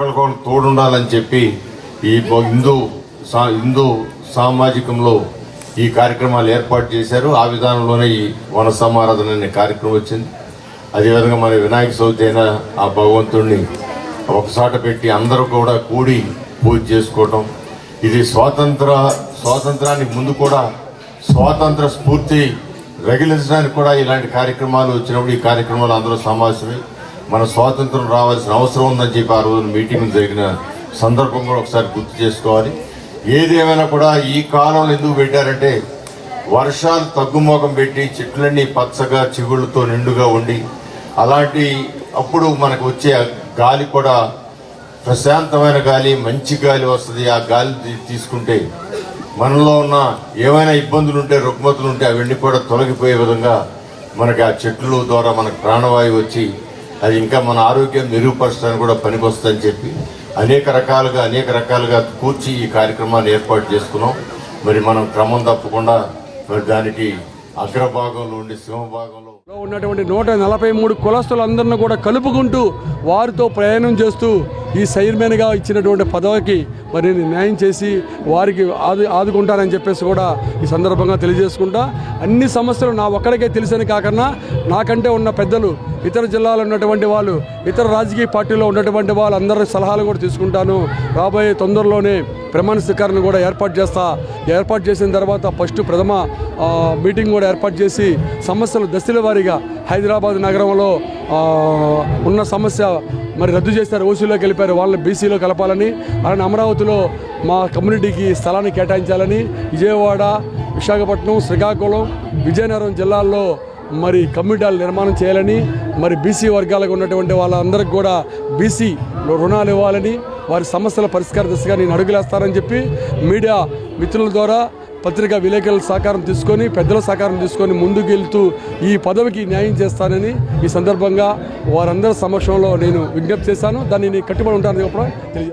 ఒకరికొకరు తోడుండాలని చెప్పి ఈ హిందూ సా- హిందూ సామాజికంలో ఈ కార్యక్రమాలు ఏర్పాటు చేశారు. ఆ విధానంలోనే ఈ వన సమారాధన అనే కార్యక్రమం వచ్చింది. అదేవిధంగా మన వినాయక చవితి అయినా ఆ భగవంతుడిని ఒకసాట పెట్టి అందరూ కూడా కూడి పూజ చేసుకోవటం. ఇది స్వాతంత్ర స్వాతంత్రానికి ముందు కూడా స్వాతంత్ర స్ఫూర్తి రగిలించడానికి కూడా ఇలాంటి కార్యక్రమాలు వచ్చినప్పుడు ఈ కార్యక్రమాలు అందరూ సమావేశమై మన స్వాతంత్రం రావాల్సిన అవసరం ఉందని చెప్పి ఆ రోజున మీటింగ్ జరిగిన సందర్భం కూడా ఒకసారి గుర్తు చేసుకోవాలి. ఏదేమైనా కూడా ఈ కాలంలో ఎందుకు పెట్టారంటే వర్షాలు తగ్గుముఖం పెట్టి చెట్లన్నీ పచ్చగా చిగుళ్ళతో నిండుగా ఉండి అలాంటి అప్పుడు మనకు వచ్చే గాలి కూడా ప్రశాంతమైన గాలి మంచి గాలి వస్తుంది. ఆ గాలి తీసుకుంటే మనలో ఉన్న ఏమైనా ఇబ్బందులు ఉంటే రుగ్మతులు ఉంటే అవన్నీ కూడా తొలగిపోయే విధంగా మనకి ఆ చెట్లు ద్వారా మనకు ప్రాణవాయువు వచ్చి అది ఇంకా మన ఆరోగ్యం మెరుగుపరచడానికి కూడా పనికొస్తుందని చెప్పి అనేక రకాలుగా అనేక రకాలుగా కూర్చి ఈ కార్యక్రమాన్ని ఏర్పాటు చేసుకున్నాం. మరి మనం క్రమం తప్పకుండా మరి దానికి అగ్రభాగంలో ఉండి సింహభాగంలో ఉన్నటువంటి నూట నలభై మూడు కులస్తులందరినీ కూడా కలుపుకుంటూ వారితో ప్రయాణం చేస్తూ ఈ చైర్మన్గా ఇచ్చినటువంటి పదవికి మరి న్యాయం చేసి వారికి ఆదు ఆదుకుంటానని చెప్పేసి కూడా ఈ సందర్భంగా తెలియజేసుకుంటా. అన్ని సమస్యలు నా ఒక్కడికే తెలిసని కాకన్నా నాకంటే ఉన్న పెద్దలు ఇతర జిల్లాలో ఉన్నటువంటి వాళ్ళు ఇతర రాజకీయ పార్టీలో ఉన్నటువంటి వాళ్ళందరి సలహాలు కూడా తీసుకుంటాను. రాబోయే తొందరలోనే ప్రమాణ స్వీకరణ కూడా ఏర్పాటు చేస్తా. ఏర్పాటు చేసిన తర్వాత ఫస్ట్ ప్రథమ మీటింగ్ కూడా ఏర్పాటు చేసి సమస్యలు దశల వారీగా హైదరాబాద్ నగరంలో ఉన్న సమస్య మరి రద్దు చేస్తారు ఓసీలోకి వెళ్ళిపోయారు వాళ్ళని బీసీలో కలపాలని. అలానే అమరావతిలో మా కమ్యూనిటీకి స్థలాన్ని కేటాయించాలని విజయవాడ విశాఖపట్నం శ్రీకాకుళం విజయనగరం జిల్లాల్లో మరి కమ్యూనిటీలు నిర్మాణం చేయాలని మరి బీసీ వర్గాలకు ఉన్నటువంటి వాళ్ళందరికీ కూడా బీసీ రుణాలు ఇవ్వాలని వారి సమస్యల పరిష్కార దిశగా నేను అడుగులేస్తానని చెప్పి మీడియా మిత్రుల ద్వారా పత్రికా విలేకరుల సహకారం తీసుకొని పెద్దల సహకారం తీసుకొని ముందుకు వెళ్తూ ఈ పదవికి న్యాయం చేస్తానని ఈ సందర్భంగా వారందరి సమక్షంలో నేను విజ్ఞప్తి చేశాను. దాన్ని కట్టుబడి ఉంటానని కూడా తెలియజేస్తాను